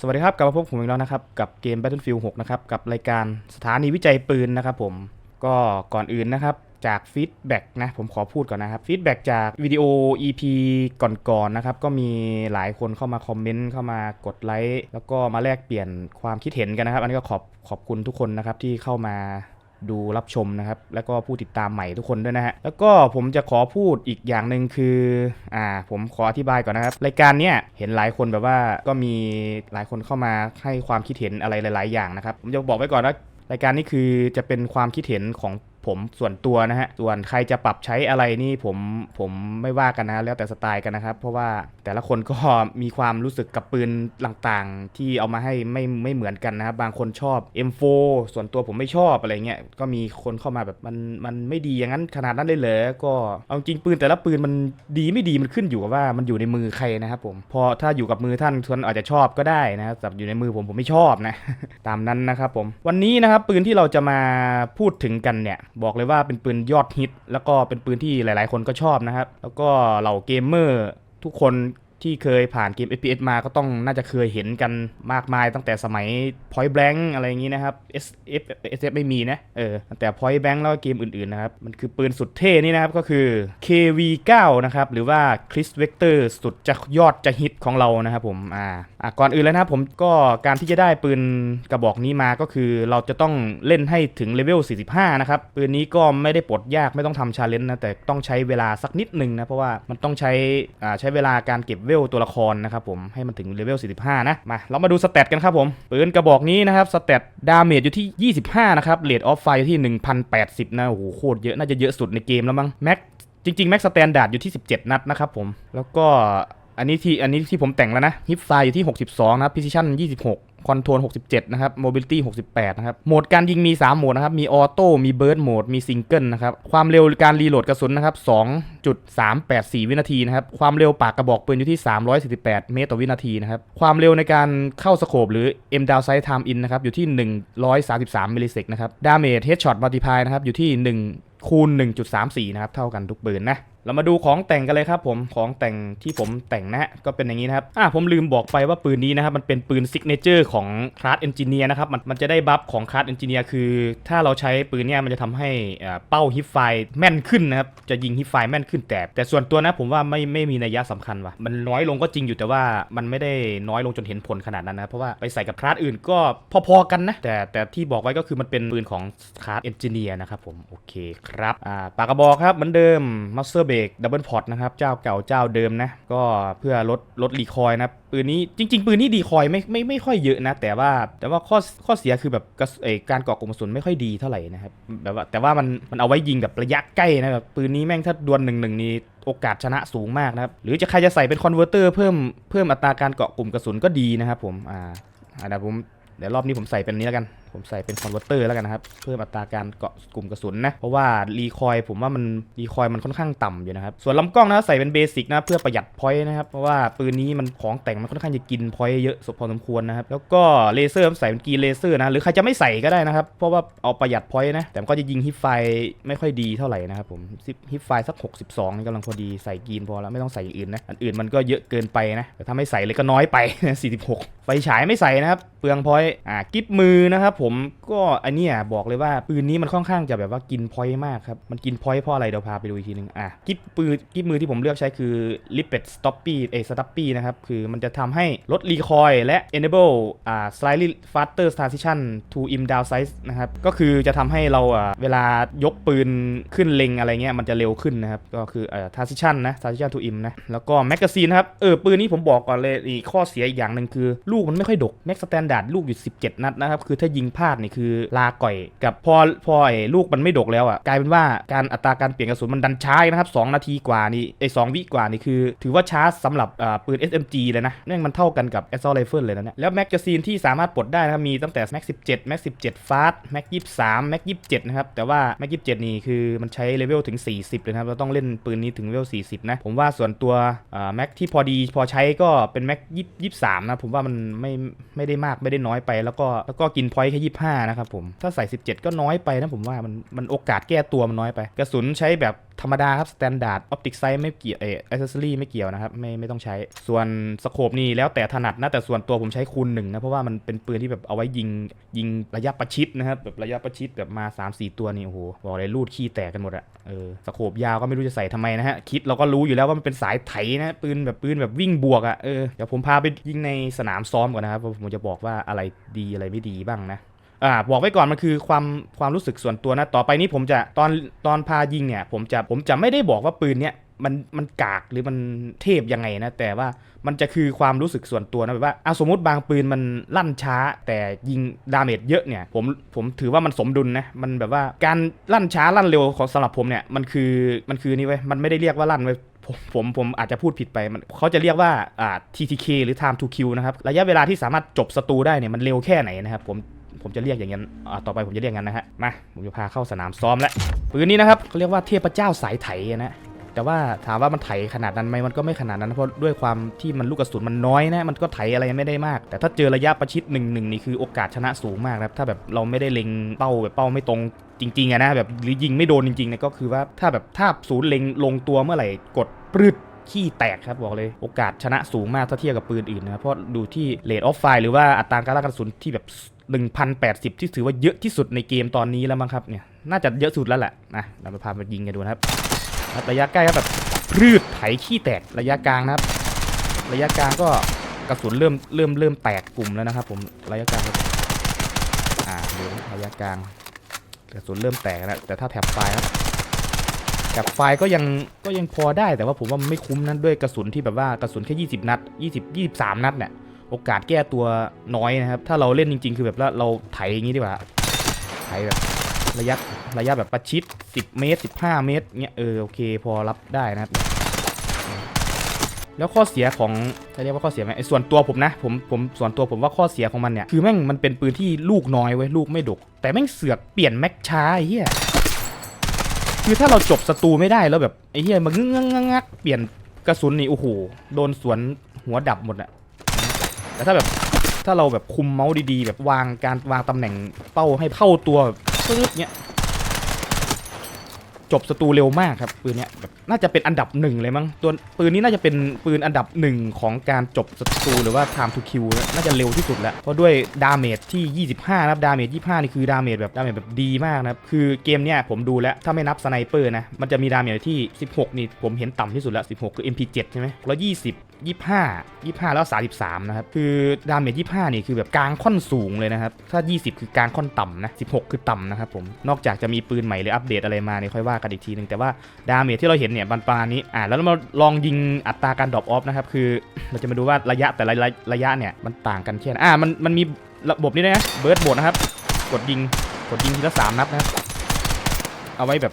สวัสดีครับกลับมาพบผมอีกแล้วนะครับ กับเกม Battlefield 6 นะครับ กับรายการสถานีวิจัยปืนนะครับผมก็ก่อนอื่นนะครับ จากฟีดแบ็กนะผมขอพูดก่อนนะครับฟีดแบ็กจากวิดีโอ EP ก่อนๆนะครับ ก็มีหลายคนเข้ามาคอมเมนต์เข้ามากดไลค์แล้วก็มาแลกเปลี่ยนความคิดเห็นกันนะครับ อันนี้ก็ขอบขอบคุณทุกคนนะครับที่เข้ามา ดูรับชมนะครับ แล้วก็ผู้ติดตามใหม่ทุกคนด้วยนะฮะ แล้วก็ผมจะขอพูดอีกอย่างหนึ่งคือ อ่า ผมขออธิบายก่อนนะครับ รายการเนี้ยเห็นหลายคนแบบว่าก็มีหลายคนเข้ามาให้ความคิดเห็นอะไรหลาย ๆ อย่างนะครับ ผมจะบอกไว้ก่อนว่ารายการนี้คือจะเป็นความคิดเห็นของ ผมส่วนตัวนะฮะ ส่วนใครจะปรับใช้อะไรนี่ผมผมไม่ว่ากันนะแล้วแต่สไตล์กันนะครับ เพราะว่าแต่ละคนก็มีความรู้สึกกับปืนต่างๆ ที่เอามาให้ไม่ไม่เหมือนกันนะครับบางคนชอบ M4 ส่วนตัวผมไม่ชอบอะไรเงี้ยก็มีคนเข้ามาแบบมันมันไม่ดีอย่างนั้นขนาดนั้นเลยเหรอก็เอาจริงปืนแต่ละปืนมันดีไม่ดีมันขึ้นอยู่กับว่ามันอยู่ในมือใครนะครับผมพอถ้าอยู่กับมือท่านท่านอาจจะชอบก็ได้นะครับแต่อยู่ในมือผมผมไม่ชอบนะ ตามนั้นนะครับผม วันนี้นะครับปืนที่เราจะมาพูดถึงกันเนี่ยบอกเลยว่าเป็นปืนยอดฮิต แล้วก็เป็นปืนที่หลาย ๆ คนก็ชอบนะครับ แล้วก็เหล่าเกมเมอร์ทุกคน ที่เคยผ่านเกม FPS มาก็ต้องน่าจะเคยเห็นกันมากมายตั้งแต่สมัย Point Blank อะไรอย่างนี้นะครับ SF SF ไม่มีนะ เออตั้งแต่ Point Blank แล้วก็เกมอื่นๆนะครับ มันคือปืนสุดเท่นี่นะครับก็คือ KV9 นะครับ หรือว่า Chris Vector สุดจะยอดจะฮิตของเรานะครับผม อ่าอะก่อนอื่นเลยนะครับผมก็การที่จะได้ปืนกระบอกนี้มาก็คือเราจะต้องเล่นให้ถึงเลเวล 45 นะครับ ปืนนี้ก็ไม่ได้ปลดยากไม่ต้องทำชาเลนจ์นะแต่ต้องใช้เวลาสักนิดหนึ่งนะเพราะว่ามันต้องใช้อ่าใช้เวลาการเก็บเวลตัวละครนะครับผมให้มันถึงเลเวล 45 นะ มาเรามาดูสเตตกันครับผม ปืนกระบอกนี้นะครับสเตตดาเมจอยู่ที่ 25 นะครับเรทออฟไฟที่ 1,080 นะโอ้โหโคตรเยอะน่าจะเยอะสุดในเกมแล้วมั้งแม็กจริงๆแม็กสแตนดาร์ดอยู่ที่ 17 นัดนะครับผมแล้วก็อันนี้ที่อันนี้ที่ผมแต่งแล้วนะฮิปไฟอยู่ที่ 62 นะครับ Precision 26 คอนโทรล67 นะครับ Mobility 68 นะครับ โหมดการยิงมี 3 โหมดนะครับ มีออโต้ มีเบิร์ดโหมด มีซิงเกิลนะครับ ความเร็วการรีโหลดกระสุนนะครับ 2.384 วินาทีนะครับ ความเร็วปากกระบอกปืนอยู่ที่ 348 เมตรต่อวินาทีนะครับ ความเร็วในการเข้าสโคปหรือ M down sight time in นะครับ อยู่ที่ 133 มิลลิเซกนะครับ ดาเมจ headshot multiply นะครับ อยู่ที่ 1คูณ1.34 นะครับ เท่ากันทุกปืนนะ เรามาดูของแต่งกันเลยครับผมของแต่งที่ผมแต่งนะก็เป็นอย่างนี้นะครับอ่าผมลืมบอกไปว่าปืนนี้นะครับมันเป็นปืนซิกเนเจอร์ของคลาสเอนจิเนียร์นะครับมันมันจะได้บัฟของคลาสเอนจิเนียร์คือถ้าเราใช้ปืนเนี่ยมันจะทำให้อ่าเป้าฮิปไฟแม่นขึ้นนะครับจะยิงฮิปไฟแม่นขึ้นแต่ แต่ส่วนตัวนะผมว่าไม่ไม่มีนัยยะสำคัญว่ะมันน้อยลงก็จริงอยู่แต่ว่ามันไม่ได้น้อยลงจนเห็นผลขนาดนั้นนะเพราะว่าไปใส่กับคลาสอื่นก็พอๆกันนะแต่แต่ที่บอกไว้ก็คือมันเป็นปืนของคลาสเอนจิเนียร์นะครับผมโอเคครับอ่าปากกระบอกครับเหมือนเดิม Master Break Double Pot นะครับ เจ้าเก่าเจ้าเดิมนะ ก็เพื่อลดลดรีคอยนะปืนนี้จริง ๆ ปืนนี้ดีคอยไม่ไม่ไม่ค่อยเยอะนะ แต่ว่าแต่ว่าข้อข้อเสียคือแบบการเกาะกลุ่มกระสุนไม่ค่อยดีเท่าไหร่นะครับแบบว่าแต่ว่ามันมันเอาไว้ยิงแบบระยะใกล้นะแบบปืนนี้แม่งถ้าดวลหนึ่งหนึ่งนี่โอกาสชนะสูงมากนะครับ หรือจะใครจะใส่เป็นคอนเวอร์เตอร์เพิ่มเพิ่มอัตราการเกาะกลุ่มกระสุนก็ดีนะครับผมอ่าเดี๋ยวผมเดี๋ยวรอบนี้ผมใส่เป็นนี้แล้วกัน ผมใส่เป็นคอนเวอร์เตอร์แล้วกันนะครับ เพิ่มอัตราการเกาะกลุ่มกระสุนนะ เพราะว่ารีคอยผมว่ามันรีคอยมันค่อนข้างต่ำอยู่นะครับ ส่วนลำกล้องนะใส่เป็นเบสิกนะเพื่อประหยัดพอยต์นะครับ เพราะว่าปืนนี้มันของแต่งมันค่อนข้างจะกินพอยต์เยอะสพอสมควรนะครับ แล้วก็เลเซอร์ผมใส่เป็นกรีนเลเซอร์นะ หรือใครจะไม่ใส่ก็ได้นะครับ เพราะว่าเอาประหยัดพอยต์นะ แต่ก็จะยิงฮิปไฟไม่ค่อยดีเท่าไหร่นะครับผมฮิปไฟสัก 62นี่กำลังพอดีใส่กีนพอแล้วไม่ต้องใส่อย่างอื่นนะ อันอื่นมันก็เยอะเกินไปนะ แต่ถ้าไม่ใส่เลยก็น้อยไป46 ไฟฉายไม่ใส่นะครับ เปลืองพอยต์อ่ากิฟมือนะครับผมก็อันเนี้ยบอกเลยว่าปืนนี้มันค่อนข้างจะแบบว่ากินพอยต์มากครับ มันกินพอยต์เพราะอะไรเดี๋ยวพาไปดูอีกทีนึงอะกิฟปืนกิฟมือที่ผมเลือกใช้คือ lipet Stoppy เอ Stoppy นะครับ คือมันจะทำให้ลดรีคอยและ enable อ่า slightly faster transition to im down size นะครับ ก็คือจะทำให้เราอะเวลายกปืนขึ้นเล็งอะไรเงี้ยมันจะเร็วขึ้นนะครับ ก็คืออ่า transition นะ transition to im นะ แล้วก็ magazine นะครับ เออ ปืนนี้ผมบอกก่อนเลยอีกข้อเสียอีกอย่างหนึ่งคือ ลูกมันไม่ค่อยดก max standard ลูกอยู่ 17 นัดนะครับ คือถ้ายิงพลาดนี่คือลาก่อยกับพอพอไอ้ลูกมันไม่ดกแล้วอะกลายเป็นว่าการอัตราการเปลี่ยนกระสุนมันดันช้านะครับ2นาทีกว่านี่ไอ้สวิกว่านี่คือ ถือว่าช้าสำหรับปืน SMG เลยนะแม่องมันเท่ากันกับ assault rifle เลยนะเนี่ยแล้วแม็กกาซีนที่สามารถปลดได้นะครับมีตั้งแต่ max 17 max 17 fast max 23 max 27นะครับแต่ว่า max 27นี่คือมันใช้เลเวลถึง 40 เลยนะครับเราต้องเล่นปืนนี้ถึงเลเวล40 นะผมว่าส่วนตัวอ่า max ที่พอดีพอใช้ก็เป็น max 23นะผมว่ามันไม่ไม่ได้มากไม่ได้น้อยไป แล้วก็แล้วก็กินพอยต์ค่25นะครับผม ถ้าใส่ 17 ก็น้อยไปนะผมว่ามันมันโอกาสแก้ตัวมันน้อยไป กระสุนใช้แบบธรรมดาครับสแตนดาร์ดออปติกไซส์ไม่เกี่ยวเออ c อ e s s o r y ไม่เกี่ยวนะครับ ไม่ไม่ต้องใช้ ส่วนสโคปนี่แล้วแต่ถนัดนะ แต่ส่วนตัวผมใช้คูณหนึ่งนะ เพราะว่ามันเป็นปืนที่แบบเอาไว้ยิงยิงระยะประชิดนะครับ แบบระยะประชิดแบบมา 3-4 ตัวนี่โอ้โห บอกเลยลูดขี้แตกกันหมดอะเออสโคปยาวก็ไม่รู้จะใส่ทำไมนะฮะ คิดเราก็รู้อยู่แล้วว่ามันเป็นสายไถนะปืนแบบปืนแบบวิ่งบวกอะเออเดี๋ยวผมพาไปยิงในสนามซ้อมก่อนนะครับผมจะบอกว่าอะไรดีอะไรไม่ดีบ้างนะ อ่าบอกไว้ก่อนมันคือความความรู้สึกส่วนตัวนะ ต่อไปนี้ผมจะตอนตอนพายิงเนี่ย ผมจะผมจะไม่ได้บอกว่าปืนเนี่ยมันมันกากหรือมันเทพยังไงนะ แต่ว่ามันจะคือความรู้สึกส่วนตัวนะแบบว่าอะสมมติบางปืนมันลั่นช้า แต่ยิงดาเมจเยอะเนี่ยผมผมถือว่ามันสมดุลนะมันแบบว่าการลั่นช้าลั่นเร็วของสำหรับผมเนี่ยมันคือมันคือนี่เว้มันไม่ได้เรียกว่าลั่นเว้ผมผมผมอาจจะพูดผิดไปมันเขาจะเรียกว่าอ่า TTK หรือ time to kill นะครับ ระยะเวลาที่สามารถจบศัตรูได้เนี่ยมันเร็วแค่ไหนนะครับ ผม ผมจะเรียกอย่างนั้นอ่าต่อไปผมจะเรียกงั้นนะฮะมาผมจะพาเข้าสนามซ้อมแล้วปืนนี้นะครับเขาเรียกว่าเทพเจ้าสายไถนะแต่ว่าถามว่ามันไถขนาดนั้นไหมมันก็ไม่ขนาดนั้นเพราะด้วยความที่มันลูกกระสุนมันน้อยนะมันก็ไถอะไรไม่ได้มาก แต่ถ้าเจอระยะประชิดหนึ่งหนึ่งนี่คือโอกาสชนะสูงมากครับถ้าแบบเราไม่ได้เล็งเป้าแบบเป้าไม่ตรงจริงๆอะนะแบบหรือยิงไม่โดนจริงๆเนี่ยก็คือว่าถ้าแบบถ้าศูนย์เล็งลงตัวเมื่อไหร่กดปรึด ขี้แตกครับบอกเลยโอกาสชนะสูงมากถ้าเทียบกับปืนอื่นนะครับเพราะดูที่เลดออฟไฟหรือว่าอัตราการล่ากระสุนที่แบบ1,080 ที่ถือว่าเยอะที่สุดในเกมตอนนี้แล้วมั้งครับเนี่ยน่าจะเยอะสุดแล้วแหละนะเราไปพามายิงกันดูนะครับระยะใกล้ก็แบบพืดไถขี้แตกระยะกลางนะครับ ระยะกลางก็กระสุนเริ่มเริ่มเริ่มแตกกลุ่มแล้วนะครับ ผมระยะกลางอ่าดูระยะกลางกระสุนเริ่มแตกแล้วแต่ถ้าแถบปลายครับ กับไฟก็ยังก็ยังพอได้แต่ว่าผมว่ามันไม่คุ้มนั้นด้วยกระสุนที่แบบว่ากระสุนแค่20 นัด 20 23 นัดเนี่ยโอกาสแก้ตัวน้อยนะครับ ถ้าเราเล่นจริง ๆ คือแบบว่าเราไถอย่างนี้ดีกว่าไถแบบระยะระยะแบบประชิด 10 เมตร 15 เมตรเงี้ยเออโอเคพอรับได้นะครับ แล้วข้อเสียของจะเรียกว่าข้อเสียไหมส่วนตัวผมนะผมผมส่วนตัวผมว่าข้อเสียของมันเนี่ยคือแม่งมันเป็นปืนที่ลูกน้อยไว้ยลูกไม่ดก แต่แม่งเสือกเปลี่ยนแม็กช้าเหี้ย คือถ้าเราจบศัตรูไม่ได้แล้วแบบไอ้เหี้ยมันงึกงักงักงักเปลี่ยนกระสุนนี่โอ้โหโดนสวนหัวดับหมดอะแต่ถ้าแบบถ้าเราแบบคุมเมาส์ดีๆ แบบวางการวางตำแหน่งเป้าให้เข้าตัวปึ๊บเนี้ยจบศัตรูเร็วมากครับปืนเนี้ยแบบ น่าจะเป็นอันดับหนึ่งเลยมั้งตัวปืนนี้น่าจะเป็นปืนอันดับหนึ่งของการจบศัตรูหรือว่า time to kill น่าจะเร็วที่สุดแล้ว เพราะด้วยดาเมจที่ 25 นะครับ ดาเมจ 25 นี่คือดาเมจแบบดาเมจแบบดีมากนะครับ คือเกมเนี้ยผมดูแล้ว ถ้าไม่นับสไนเปอร์นะ มันจะมีดาเมจที่ 16 นี่ผมเห็นต่ำที่สุดแล้ว 16 คือ MP7 ใช่ไหมแล้ว20 25 25 แล้ว 33 นะครับ คือดาเมจ 25 นี่คือแบบกลางค่อนสูงเลยนะครับ ถ้า 20 คือกลางค่อนต่ำนะ 16 คือต่ำนะครับผม นอกจากจะมีปืนใหม่หรืออัปเดตอะไรมาเนี่ยค่อยว่ากันอีกทีนึงแต่ว่าดาเมจที่เราเห็นเนี่ยประมานี้อ่าแล้วเรามาลองยิงอัตราการดรอปออฟนะครับคือเราจะมาดูว่าระยะแต่ละระยะเนี่ยมันต่างกันแค่ไหนอ่ามันมันมีระบบนี้นะเบิร์ดโบดนะครับ กดยิงกดยิงทีละสามนัดนะครับเอาไว้แบบ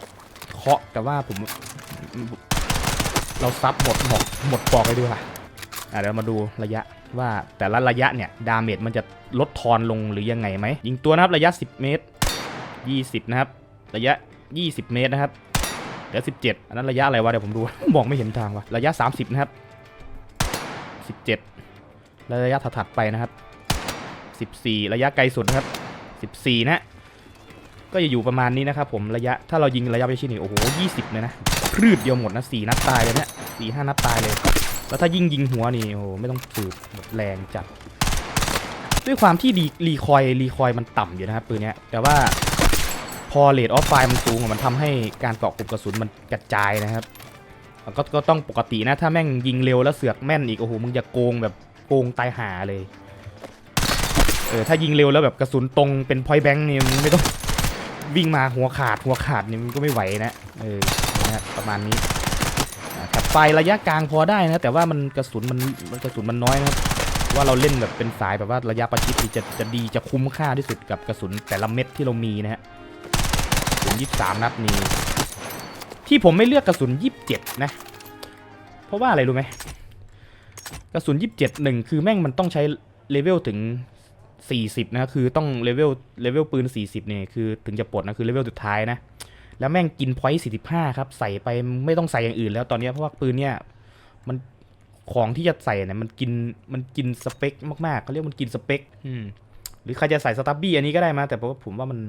เคาะแต่ว่าผมเราซับหมดหมดหมดปอกเลยดีกว่าอะเดี๋ยวมาดูระยะว่าแต่ละระยะเนี่ยดาเมจมันจะลดทอนลงหรือยังไงไหมยิงตัวนะครับระยะ 10 เมตร 20 นะครับ ระยะ 20 เมตรนะครับ เดี๋ยว17 อันนั้นระยะอะไรวะเดี๋ยวผมดู มองไม่เห็นทางวะระยะ 30 นะครับ 17แล้วระยะถัดไปนะครับ 14 ระยะไกลสุดนะครับ 14 นะก็จะอยู่ประมาณนี้นะครับผมระยะถ้าเรายิงระยะไปชิดนี่โอ้โห20เลยนะพรืดเดียวหมดนะ4นัดตายเลยเนี่ยสี่ห้านัดตายเลย แล้วถ้ายิงยิงหัวนี่โอ้โหไม่ต้องสืบแบบแรงจัดด้วยความที่รีรีคอยรีคอยมันต่ำอยู่นะครับปืนเนี้ยแต่ว่า พอเลดออฟไฟมันสูงอะมันทำให้การเกาะกลุ่มกระสุนมันกระจายนะครับก็ก็ต้องปกตินะถ้าแม่งยิงเร็วแล้วเสือกแม่นอีกโอ้โหมึงจะโกงแบบโกงตายหาเลยเออถ้ายิงเร็วแล้วแบบกระสุนตรงเป็นพอยแบงค์นี่มึงไม่ต้องวิ่งมาหัวขาดหัวขาดนี่มันก็ไม่ไหวนะเออนะประมาณนี้กับไฟระยะกลางพอได้นะแต่ว่ามันกระสุนมันกระสุนมันน้อยนะว่าเราเล่นแบบเป็นสายแบบว่าระยะประชิดจะจะดีจะคุ้มค่าที่สุดกับกระสุนแต่ละเม็ดที่เรามีนะฮะ นยี่สามนัดนี้ ที่ผมไม่เลือกกระสุนยี่เจ็ดนะ เพราะว่าอะไรรู้ไหมกระสุนยี่เจ็ดหนึ่งคือแม่งมันต้องใช้เลเวลถึงสี่สิบนะ คือต้องเลเวลเลเวลปืนสี่สิบเนี่ยคือถึงจะปลดนะคือเลเวลสุดท้ายนะ แล้วแม่งกินพอยต์45 ครับ ใส่ไปไม่ต้องใส่อย่างอื่นแล้วตอนนี้เพราะว่าปืนเนี่ยมันของที่จะใส่เนี่ยมันกินมันกินสเปคมากๆเขาเรียกมันกินสเปคอืมหรือใครจะใส่สตับบี้อันนี้ก็ได้มาแต่เพราะว่าผมว่ามัน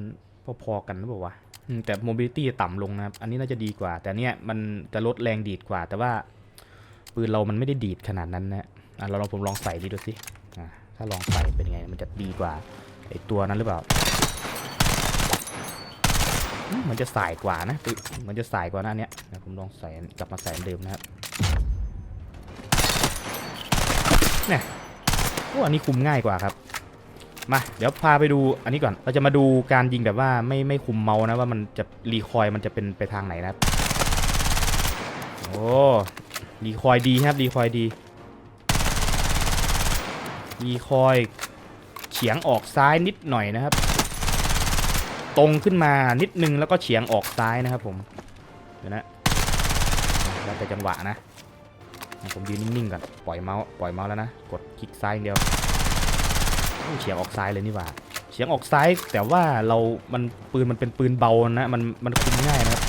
พอๆกันหรือเปล่าวะ แต่ mobility ต่ำลงนะครับ อันนี้น่าจะดีกว่า แต่เนี้ยมันจะลดแรงดีดกว่า แต่ว่าปืนเรามันไม่ได้ดีดขนาดนั้นนะอะเราลองผมลองใส่ดีดูสิอะถ้าลองใส่เป็นไง มันจะดีกว่าไอตัวนั้นหรือเปล่ามันจะสายกว่านะมันจะสายกว่าหน้าเนี้ยผมลองใส่กลับมาใส่เดิมนะครับเนี่ยโอ้อันนี้คุมง่ายกว่าครับ มาเดี๋ยวพาไปดูอันนี้ก่อนเราจะมาดูการยิงแบบว่าไม่ไม่คุมเมาส์นะว่ามันจะรีคอยมันจะเป็นไปทางไหนนะครับโอ้รีคอยดีครับรีคอยดีรีคอยเฉียงออกซ้ายนิดหน่อยนะครับ ตรงขึ้นมานิดนึงแล้วก็เฉียงออกซ้ายนะครับผมเดี๋ยวนะแล้วแต่จังหวะนะผมยืนนิ่งๆก่อนปล่อยเมาส์ปล่อยเมาส์แล้วนะกดคลิกซ้ายเดียว เฉียงออกซ้ายเลยนี่หว่าเฉียงออกซ้ายแต่ว่าเรา มันปืนมันเป็นปืนเบานะมันมันคุมง่ายนะครับ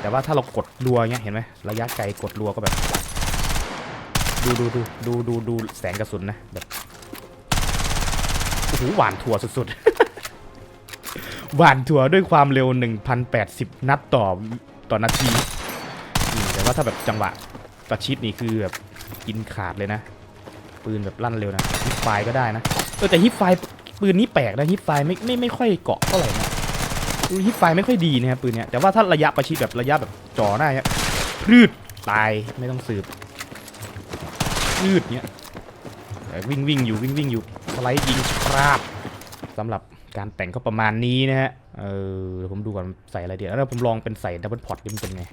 แต่ว่าถ้าเรากดรัวเงี้ยเห็นไหมระยะไกลกดรัวก็แบบ ดูดูดูดูดูดูแสงกระสุนนะแบบโอ้โหหวานถั่วสุดๆ หวานถั่วด้วยความเร็ว 1,080 นัดต่อต่อนาทีแต่ว่าถ้าแบบจังหวะประชิดนี่คือแบบกินขาดเลยนะ ปืนแบบลั่นเร็วนะฮิปไฟก็ได้นะเออแต่ฮิปไฟปืนนี้แปลกนะฮิปไฟไม่ไม่ไม่ค่อยเกาะเท่าไหร่นะฮิปไฟไม่ค่อยดีนะครับปืนเนี้ยแต่ว่าถ้าระยะประชิดแบบระยะแบบจ่อหน้าเนี้ยพืดตายไม่ต้องสืบพืดเนี้ยแต่วิ่งวิ่งอยู่วิ่งวิ่งอยู่สไลด์ยิงปราบสำหรับการแต่งก็ประมาณนี้นะฮะ เออเดี๋ยวผมดูก่อนใส่อะไรเดี๋ยวแล้วผมลองเป็นใส่ดับเบิลพอตดิมันเป็นไง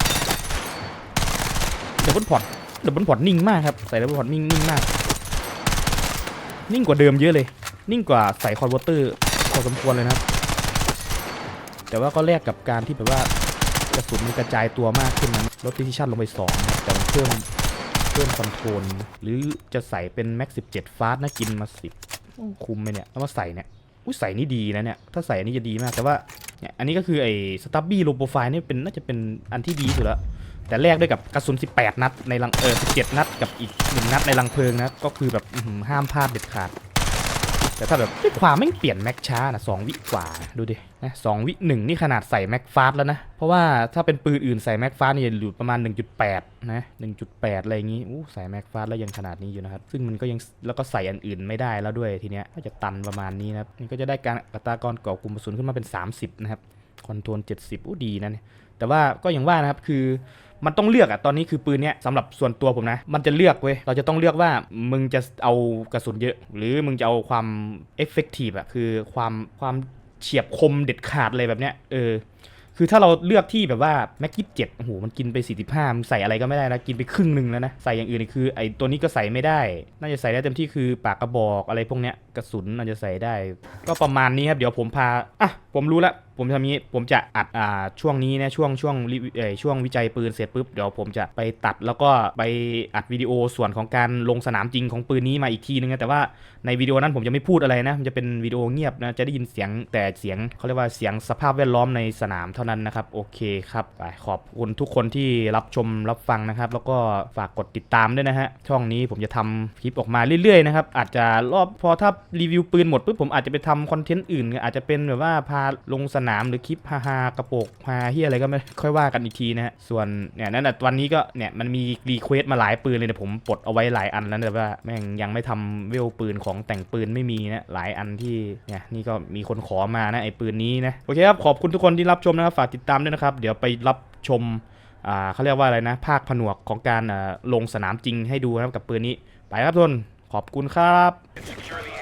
ดับเบิลพอตดับเบิลพอตนิ่งมากครับ ใส่ดับเบิลพอตนิ่งนิ่งมาก นิ่งกว่าเดิมเยอะเลย นิ่งกว่าใส่คอนเวอร์เตอร์พอสมควรเลยนะครับ แต่ว่าก็แลกกับการที่แบบว่ากระสุนมันกระจายตัวมากขึ้นนะลด precision ลงไป2นะแต่มันเพิ่มเพิ่มคอนโทรลหรือจะใส่เป็น max 17 fast นะกินมา10คุ้มไหมเนี่ยแล้วมาใส่เนี่ยอุ้ยใส่นี่ดีนะเนี่ยถ้าใส่อันนี้จะดีมากแต่ว่าเนี่ยอันนี้ก็คือไอ้ stubby low profile นี่เป็นน่าจะเป็นอันที่ดีสุดแล้ว แต่แลกด้วยกับกระสุน 18 นัดในลังเออ17 นัดกับอีก 1 นัดในลังเพลิงนะ ก็คือแบบห้ามพลาดเด็ดขาด แต่ถ้าแบบด้วยความไม่เปลี่ยนแม็กช้านะสองวิกว่าดูดินะสองวิหนึ่งนี่ขนาดใส่แม็กฟาสแล้วนะ เพราะว่าถ้าเป็นปืนอื่นใส่แม็กฟาสนี่จะอยู่ประมาณ 1.8 นะ1.8 อะไรอย่างงี้อู้ใส่แม็กฟาสแล้วยังขนาดนี้อยู่นะครับ ซึ่งมันก็ยังแล้วก็ใส่อันอื่นไม่ได้แล้วด้วยทีเนี้ยก็จะตันประมาณนี้นะครับนี่ก็จะได้การอัตรากรก่อกลุ่มกระสุนขึ้นมาเป็น 30 นะครับคอนโทรล70อู้ดีนะเนี่ยแต่ว่าก็อย่างว่านะครับคือ มันต้องเลือกอะตอนนี้คือปืนเนี้ยสำหรับส่วนตัวผมนะ มันจะเลือกเว้ยเราจะต้องเลือกว่ามึงจะเอากระสุนเยอะ หรือมึงจะเอาความเอฟเฟกตีฟอะคือความความเฉียบคมเด็ดขาดเลยแบบเนี้ยเออคือถ้าเราเลือกที่แบบว่าแม็กกี้เจ็ดโอ้โหมันกินไป 45มันใส่อะไรก็ไม่ได้นะกินไปครึ่งหนึ่งแล้วนะใส่อย่างอื่นคือไอ้ตัวนี้ก็ใส่ไม่ได้ น่าจะใส่ได้เต็มที่คือปากกระบอกอะไรพวกเนี้ยกระสุนน่าจะใส่ได้ ก็ประมาณนี้ครับเดี๋ยวผมพาอะผมรู้แล้ว ผมทำนี้ผมจะอัดอ่าช่วงนี้นะช่วงช่วงวิวเอช่วงวิจัยปืนเสร็จปุ๊บเดี๋ยวผมจะไปตัดแล้วก็ไปอัดวิดีโอส่วนของการลงสนามจริงของปืนนี้มาอีกทีนึงนะแต่ว่าในวิดีโอนั้นผมจะไม่พูดอะไรนะมันจะเป็นวิดีโอเงียบนะจะได้ยินเสียงแต่เสียงเขาเรียกว่าเสียงสภาพแวดล้อมในสนามเท่านั้นนะครับโอเคครับขอบคุณทุกคนที่รับชมรับฟังนะครับ แล้วก็ฝากกดติดตามด้วยนะฮะช่องนี้ผมจะทำคลิปออกมาเรื่อยๆนะครับอาจจะรอบพอถ้ารีวิวปืนหมดปุ๊บผมอาจจะไปทำคอนเทนต์อื่นอาจจะเป็นแบบว่าพาลงสนามหรือคลิปฮาฮาๆกระโปกฮาเฮียอะไรก็ไม่ค่อยว่ากันอีกทีนะฮะส่วนเนี่ยนั่นแหะวันนี้ก็เนี่ยมันมีรีเควสมาหลายปืนเลยแต่ผมปลดเอาไว้หลายอันแล้วแต่ว่าแม่งยังไม่ทำเวลปืนของแต่งปืนไม่มีนะหลายอันที่เนี่ยนี่ก็มีคนขอมานะไอ้ปืนนี้นะโอเคครับขอบคุณทุกคนที่รับชมนะครับฝากติดตามด้วยนะครับ เดี๋ยวไปรับชมอ่าเขาเรียกว่าอะไรนะ ภาคผนวกของการอ่าลงสนามจริงให้ดูนะครับกับปืนนี้ไปครับทุกคนขอบคุณครับ Securely.